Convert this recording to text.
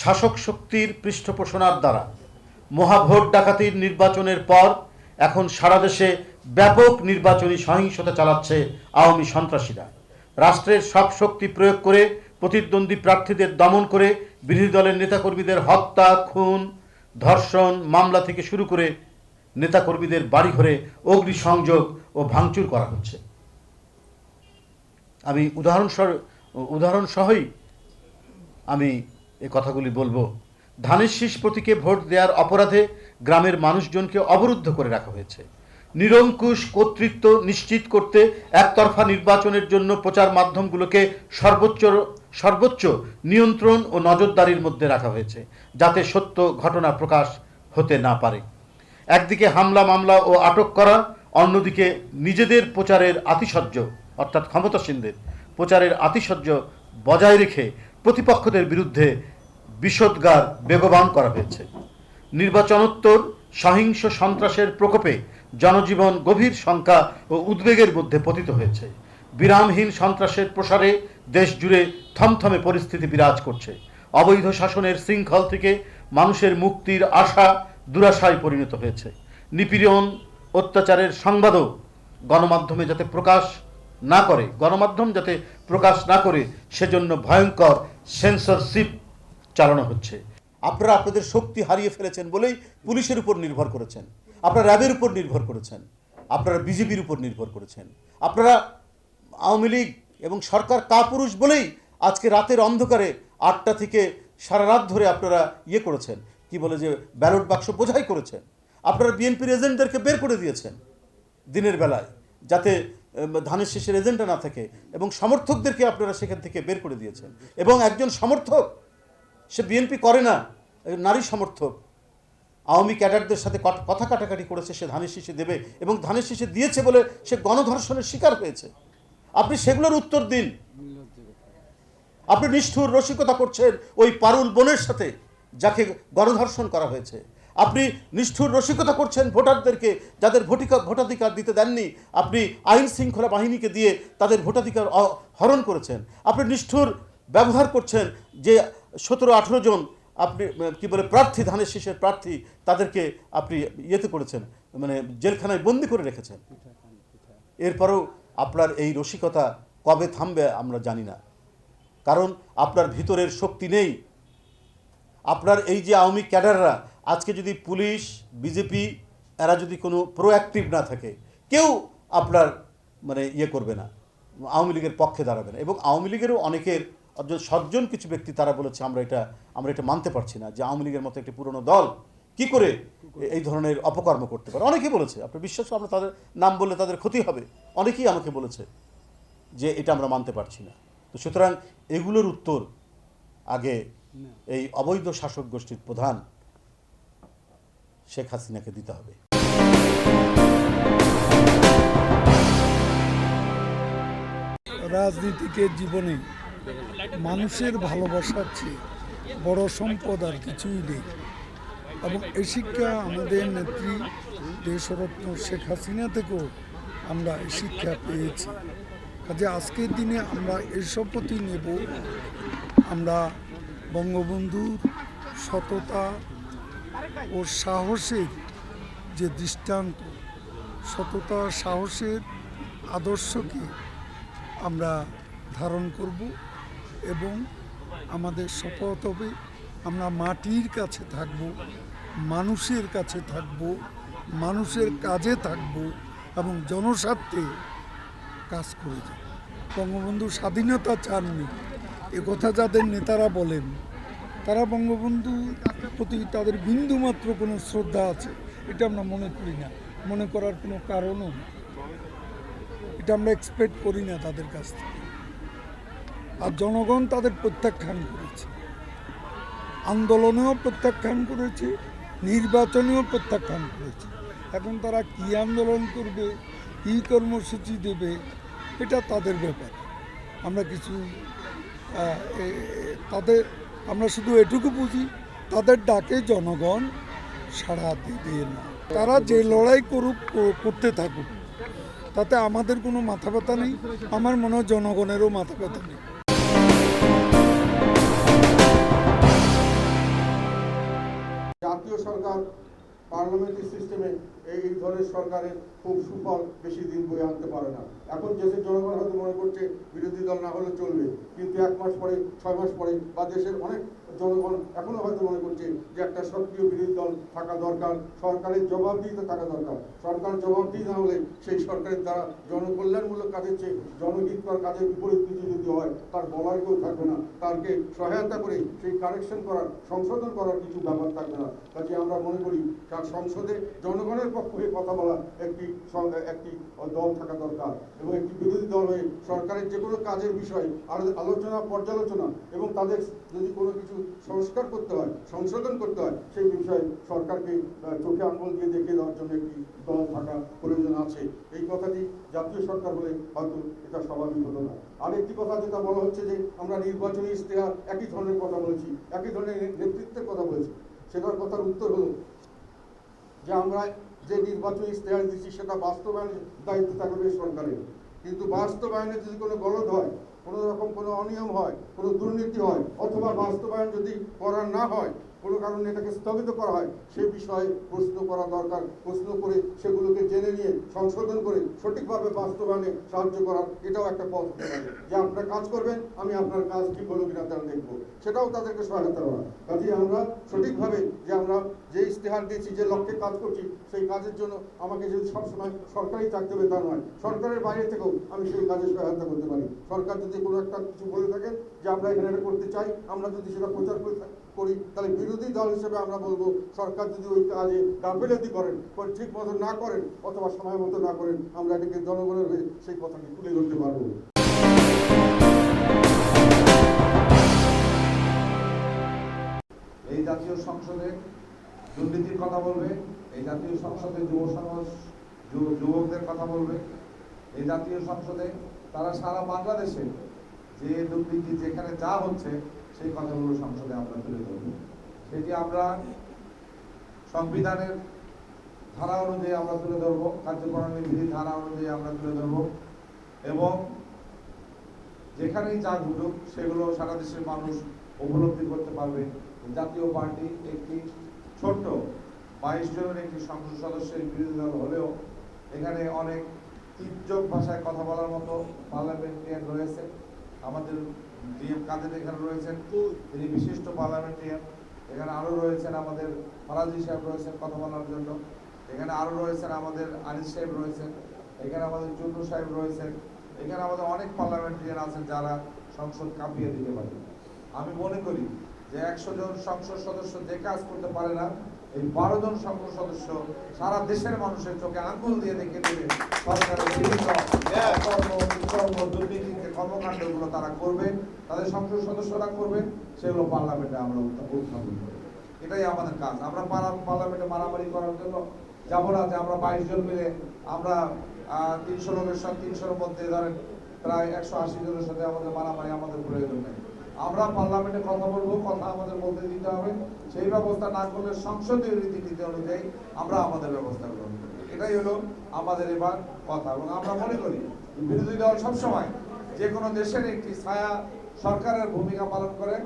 শাসক শক্তির পৃষ্ঠপোষণার দ্বারা। মহাভোট ডাকাতির নির্বাচনের পর এখন সারা দেশে ব্যাপক নির্বাচনী সহিংসতা চালাচ্ছে আওয়ামী সন্ত্রাসীরা। রাষ্ট্রের সব শক্তি প্রয়োগ করে, প্রতিদ্বন্দ্বী প্রার্থীদের দমন করে, বিরোধী দলের নেতাকর্মীদের হত্যা, খুন, ধর্ষণ, মামলা থেকে শুরু করে নেতাকর্মীদের বাড়িঘরে অগ্নিসংযোগ ও ভাঙচুর করা হচ্ছে। আমি উদাহরণ উদাহরণ সহই আমি এ কথাগুলি বলব। ধানের শীষ প্রতীকে ভোট দেওয়ার অপরাধে গ্রামের মানুষজনকে অবরুদ্ধ করে রাখা হয়েছে। নিরঙ্কুশ কর্তৃত্ব নিশ্চিত করতে একতরফা নির্বাচনের জন্য প্রচার মাধ্যমগুলোকে সর্বোচ্চ সর্বোচ্চ নিয়ন্ত্রণ ও নজরদারির মধ্যে রাখা হয়েছে, যাতে সত্য ঘটনা প্রকাশ হতে না পারে। একদিকে হামলা, মামলা ও আটক করা, অন্যদিকে নিজেদের প্রচারের আতিশয্য, অর্থাৎ ক্ষমতাসীনদের প্রচারের আতিশয্য বজায় রেখে প্রতিপক্ষদের বিরুদ্ধে বিষোদ্গার বেগবান করা হয়েছে। নির্বাচনোত্তর, সহিংস সন্ত্রাসের প্রকোপে জনজীবন গভীর শঙ্কা ও উদ্বেগের মধ্যে পতিত হয়েছে। বিরামহীন সন্ত্রাসের প্রসারে দেশ জুড়ে থমথমে পরিস্থিতি বিরাজ করছে। অবৈধ শাসনের শৃঙ্খল থেকে মানুষের মুক্তির আশা দুরাশায় পরিণত হয়েছে। নিপীড়ন, অত্যাচারের সংবাদও গণমাধ্যমে যাতে প্রকাশ না করে, গণমাধ্যম যাতে প্রকাশ না করে, সেজন্য ভয়ঙ্কর সেন্সরশিপ চালানো হচ্ছে। আপনারা আপনাদের শক্তি হারিয়ে ফেলেছেন বলেই পুলিশের উপর নির্ভর করেছেন। আপনারা র্যাবের উপর নির্ভর করেছেন। আপনারা বিজেপির উপর নির্ভর করেছেন। আপনারা আওয়ামী লীগ এবং সরকার কাপুরুষ বলেই আজকে রাতের অন্ধকারে আটটা থেকে সারা রাত ধরে আপনারা ইয়ে করেছেন। কি বলে যে ব্যালট বাক্স বোঝাই করেছেন। আপনারা বিএনপির এজেন্টদেরকে বের করে দিয়েছেন দিনের বেলায়, যাতে ধানের শেষের এজেন্টটা না থাকে, এবং সমর্থকদেরকে আপনারা সেখান থেকে বের করে দিয়েছেন। এবং একজন সমর্থক, সে বিএনপি করে না নারী সমর্থক। আওয়ামী ক্যাডারদের সাথে কথা কাটাকাটি করেছে, সে ধানের শীষে দেবে, এবং ধানের শীষে দিয়েছে বলে সে গণধর্ষণের শিকার হয়েছে। আপনি সেগুলোর উত্তর দিন। আপনি নিষ্ঠুর রসিকতা করছেন ওই পারুল বোনের সাথে, যাকে গণধর্ষণ করা হয়েছে। আপনি নিষ্ঠুর রসিকতা করছেন ভোটারদেরকে, যাদের ভোটিকা- ভোটাধিকার দিতে দেননি। আপনি আইন শৃঙ্খলা বাহিনীকে দিয়ে তাদের ভোটাধিকার হরণ করেছেন। আপনি নিষ্ঠুর ব্যবহার করছেন যে সতেরো, আঠেরো জন আপনি কি বলে, প্রার্থী, ধানের শীষের প্রার্থী, তাদেরকে আপনি ইয়েতে করেছেন মানে জেলখানায় বন্দি করে রেখেছেন। এরপরেও আপনার এই রসিকতা কবে থামবে আমরা জানি না। কারণ আপনার ভিতরের শক্তি নেই। আপনার এই যে আওয়ামী ক্যাডাররা আজকে যদি পুলিশ, বিজেপি, এরা যদি কোনো প্রোঅ্যাক্টিভ না থাকে, কেউ আপনার মানে ইয়ে করবে না, আওয়ামী লীগের পক্ষে দাঁড়াবে না। এবং আওয়ামী লীগেরও অনেকের সজ্জন কিছু ব্যক্তি তারা বলেছে, আমরা এটা আমরা এটা মানতে পারছি না যে আওয়ামী লীগের মতো একটি পুরনো দল কি করে এই ধরনের অপকর্ম করতে পারে। অনেকেই বলেছে আপনার বিশ্বাস আমরা তাদের নাম বললে তাদের ক্ষতি হবে। অনেকেই আমাকে বলেছে যে এটা আমরা মানতে পারছি না। তো সুতরাং এগুলোর উত্তর আগে এই অবৈধ শাসক গোষ্ঠীর প্রধান শেখ হাসিনাকে দিতে হবে। রাজনীতিকের জীবনে মানুষের ভালোবাসার চেয়ে বড় সম্পদ আর কিছুই নেই। এবং এই শিক্ষা আমাদের নেত্রী দেশরত্ন শেখ হাসিনা থেকেও আমরা এই শিক্ষা পেয়েছি। কাজে আজকের দিনে আমরা এই শপথই নেব। আমরা বঙ্গবন্ধুর সততা ও সাহসের যে দৃষ্টান্ত, সততা, সাহসের আদর্শকে আমরা ধারণ করব এবং আমাদের শপথ হবে, আমরা মাটির কাছে থাকব, মানুষের কাছে থাকব, মানুষের কাজে থাকব এবং জনস্বার্থে কাজ করে যাব। বঙ্গবন্ধু স্বাধীনতা চাননি কথা যাদের নেতারা বলেন তারা বঙ্গবন্ধুর প্রতি তাদের বিন্দুমাত্র কোনো শ্রদ্ধা আছে, এটা আমরা মনে করি না। মনে করার কোনো কারণও এটা আমরা এক্সপেক্ট করি না তাদের কাছ থেকে। আর জনগণ তাদের প্রত্যাখ্যান করেছে। আন্দোলনেও প্রত্যাখ্যান করেছে, নির্বাচনেও প্রত্যাখ্যান করেছে। এখন তারা কী আন্দোলন করবে, কী কর্মসূচি দেবে, এটা তাদের ব্যাপার। আমরা কিছু তাদের আমরা শুধু এটুকু বুঝি, তাদের ডাকে জনগণ সাড়া দেবে না। তারা যে লড়াই করুক করতে থাকুক, তাতে আমাদের কোনো মাথা ব্যথা নেই, আমার মনে হয় জনগণেরও মাথা ব্যথা নেই। জাতীয় সরকার পার্লামেন্টারি সিস্টেমে এই ধরনের সরকারের খুব সুফল বেশি দিন বয়ে আনতে পারে না। এখন দেশের জনগণ হয়তো মনে করছে বিরোধী দল না হলে চলবে। কিন্তু এক মাস পরে, ছয় মাস পরে বা দেশের অনেক জনগণ এখনও হয়তো মনে করছে যে একটা সক্রিয় বিরোধী দল থাকা দরকার, সরকারের জবাবদিহিতে থাকা দরকার। সরকার জবাবদিহি না হলে সেই সরকারের দ্বারা জনকল্যাণমূলক কাজের চেয়ে জনহিতকর কাজের বিপরীত কিছু যদি হয়, তার বলার কেউ থাকবে না। তারকে সহায়তা করে সেই কারেকশন করার, সংশোধন করার কিছু ব্যাপার থাকবে না। কাজে আমরা মনে করি তার সংসদে জনগণের পক্ষ হয়ে কথা বলা একটি একটি দল থাকা দরকার এবং একটি বিরোধী দল হয়ে সরকারের যে কোনো কাজের বিষয়ে আলো- আলোচনা, পর্যালোচনা এবং তাদের যদি কোনো কিছু সংস্কার করতে হয়, সংশোধন করতে হয়, সেই বিষয়ে সরকারকে চোখে আঙুল দিয়ে দেখিয়ে দেওয়ার জন্য একটি দল থাকা প্রয়োজন আছে। এই কথাটি জাতীয় সরকার হলে হয়তো এটা স্বাভাবিক হতো না। আরেকটি কথা যেটা বলা হচ্ছে যে, আমরা নির্বাচনী ইশতেহার একই ধরনের কথা বলেছি, একই ধরনের নেতৃত্বের কথা বলেছি। সেটার কথার উত্তর হলো যে, আমরা যে নির্বাচনী ইশতেহার দিচ্ছি সেটা বাস্তবায়নের দায়িত্ব থাকবে সরকারের। কিন্তু বাস্তবায়নে যদি কোনো গলদ হয় কোনো রকম কোনো অনিয়ম হয় কোনো দুর্নীতি হয় অথবা বাস্তবায়ন যদি করা না হয় কোনো কারণে এটাকে স্থগিত করা হয় সে বিষয়ে প্রশ্ন করা দরকার। প্রশ্ন করে সেগুলোকে জেনে নিয়ে, সংশোধন করে সঠিকভাবে বাস্তবায়নে সাহায্য করার এটাও একটা পথ যে আপনারা কাজ করবেন, আমি আপনার কাজ ঠিক হলো কিনা তারা দেখব। সেটাও তাদেরকে সহায়তা করা। কাজে আমরা সঠিকভাবে যে আমরা যে ইশতেহার দিয়েছি, যে লক্ষ্যে কাজ করছি, সেই কাজের জন্য আমাকে যদি সবসময় সরকারি থাকতে হবে, তা নয়। সরকারের বাইরে থেকেও আমি সেই কাজে সহায়তা করতে পারি। সরকার যদি কোনো একটা কিছু বলে থাকেন যে আমরা এখানে এটা করতে চাই, আমরা যদি সেটা প্রচার করে থাকি- করি, তাহলে বিরোধী দল হিসেবে আমরা বলব, সরকার যদি ওই কাজে গাফিলতি করেন ঠিক মতো না করেন, অথবা সময় মতো না করেন, আমরা এটাকে জনগণের হয়ে সেই কথাটি তুলে ধরতে পারব। এই জাতীয় সংসদে দুর্নীতির কথা বলবে, এই জাতীয় সংসদে যুব সমাজ, যুব- যুবকদের কথা বলবে। এই জাতীয় সংসদে তারা সারা বাংলাদেশে যে দুর্নীতি যেখানে যা হচ্ছে সেই কথাগুলো সংসদে আমরা তুলে ধরব। সেটি আমরা সংবিধানের ধারা অনুযায়ী আমরা তুলে ধরবো কার্যকরণের বিধি ধারা অনুযায়ী আমরা তুলে ধরবো এবং যেখানেই যা ঘটুক, সেগুলো সারা দেশের মানুষ উপলব্ধি করতে পারবে। জাতীয় পার্টি একটি ছোট্ট বাইশ জনের একটি সংসদ সদস্যের বিরোধী দল হলেও এখানে অনেক তির্যক ভাষায় কথা বলার মতো পার্লামেন্টারিয়ান রয়েছে। আমাদের ডিএম কাদের এখানে রয়েছেন তিনি বিশিষ্ট পার্লামেন্টারিয়ান। এখানে আরও রয়েছেন আমাদের ফরাজি সাহেব রয়েছেন কথা বলার জন্য। এখানে আরও রয়েছেন আমাদের আনিস সাহেব রয়েছেন। এখানে আমাদের চুন্নু সাহেব রয়েছেন। এখানে আমাদের অনেক পার্লামেন্টারিয়ান আছেন যারা সংসদ কাঁপিয়ে দিতে পারে। আমি মনে করি যে একশো জন সংসদ সদস্য যে কাজ করতে পারে না এই বারো জন সংসদ সদস্য সারা দেশের মানুষের চোখে আঙ্গুল দিয়ে দেখে দেবে সরকারের বিভিন্ন কর্ম কর্ম কর্মকাণ্ডগুলো তারা করবে, তাদের সংসদ সদস্যরা করবেন সেগুলো পার্লামেন্টে আমরা উত্থাপন করব। এটাই আমাদের কাজ। আমরা পারা- পার্লামেন্টে মারামারি করার জন্য যাব না যে আমরা বাইশ জন মিলে আমরা তিনশো লোকের সাথে তিনশোর মধ্যে ধরেন প্রায় একশো আশি জনের সাথে আমাদের মারামারি আমাদের প্রয়োজন নেই। আমরা পার্লামেন্টে কথা বলব, কথা আমাদের বলতে দিতে হবে। সেই ব্যবস্থা না করলে সংসদীয় রীতিনীতি অনুযায়ী আমরা আমাদের ব্যবস্থা করব। এটাই হলো আমাদের এবার কথা। এবং আমরা মনে করি, বিরোধী দল সবসময় যে কোনো দেশের একটি ছায়া সরকারের ভূমিকা পালন করে।